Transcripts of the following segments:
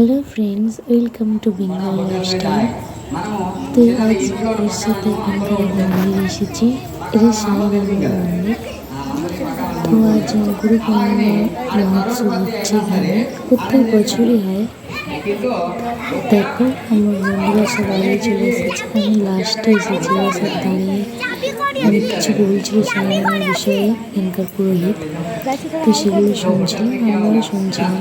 Hello friends welcome to Bengal lifestyle তো আজ এর সাথে এখানকার মন্দির এসেছি এটা সাইবাবার মন্দির। তো আজ গুরু পূর্ণিমা মহোৎসব হচ্ছে এখানে প্রত্যেক বছরই হয়। দেখো, আমার বন্ধুরা সব আগে চলে এসেছে। আমি লাস্টে এসেছি সব দাঁড়িয়ে অনেক কিছু বলছিল সাইবাবার বিষয়ে, এখানকার পুরোহিত। তো সেগুলো শুনছিলাম আমরাও শুনছিলাম।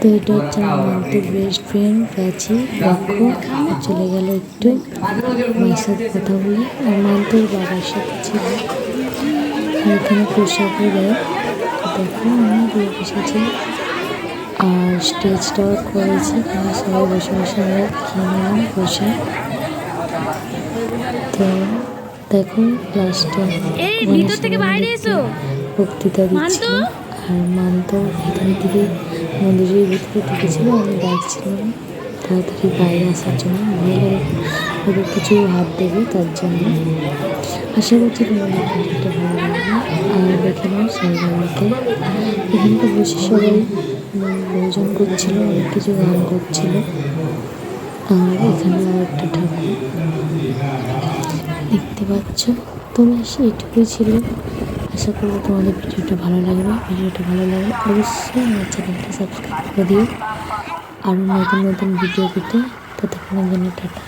তো এটা হচ্ছে আমার মান্তুর বেস্ট ফ্রেন্ড প্রাচী দেখো চলে গেল একটু মায়ের সাথে কথা বলে। আর মান্তুর বাবার সাথে ছিল। এখানে প্রসাদও দেয়। দেখো অনেক লোক এসেছে আর স্টেজটাও করেছে। এখানে সবাই বসে বসে আমরা খেয়ে নিলাম প্রসাদ তো দেখো লাস্টে বক্তৃতা দিচ্ছিল আর মান্ত ভিতর থেকে মন্দিরের ভিতরে ঢুকেছিল, আমি ডাকছিলাম তাড়াতাড়ি বাইরে আসার জন্য ভয়ে ওদের কিছু হাত দেবে তার জন্য। আশা করছি তোমাদের ভিডিওটা ভালো লাগবে। আর দেখে নাও সাইবাবাকে এখানটা বসে সবাই ভোজন করছিল, অনেক কিছু গান করছিল। আর এখানে আর একটা ঠাকুর। দেখতে পাচ্ছ, তোমরা এইটুকুই ছিল। আশা করব তোমাদের ভিডিওটা ভালো লাগবে। ভিডিওটা ভালো লাগলে অবশ্যই আমার চ্যানেলটা সাবস্ক্রাইব করে দিও। আরও নতুন নতুন ভিডিও পেতে ততক্ষণের জন্য টাটা।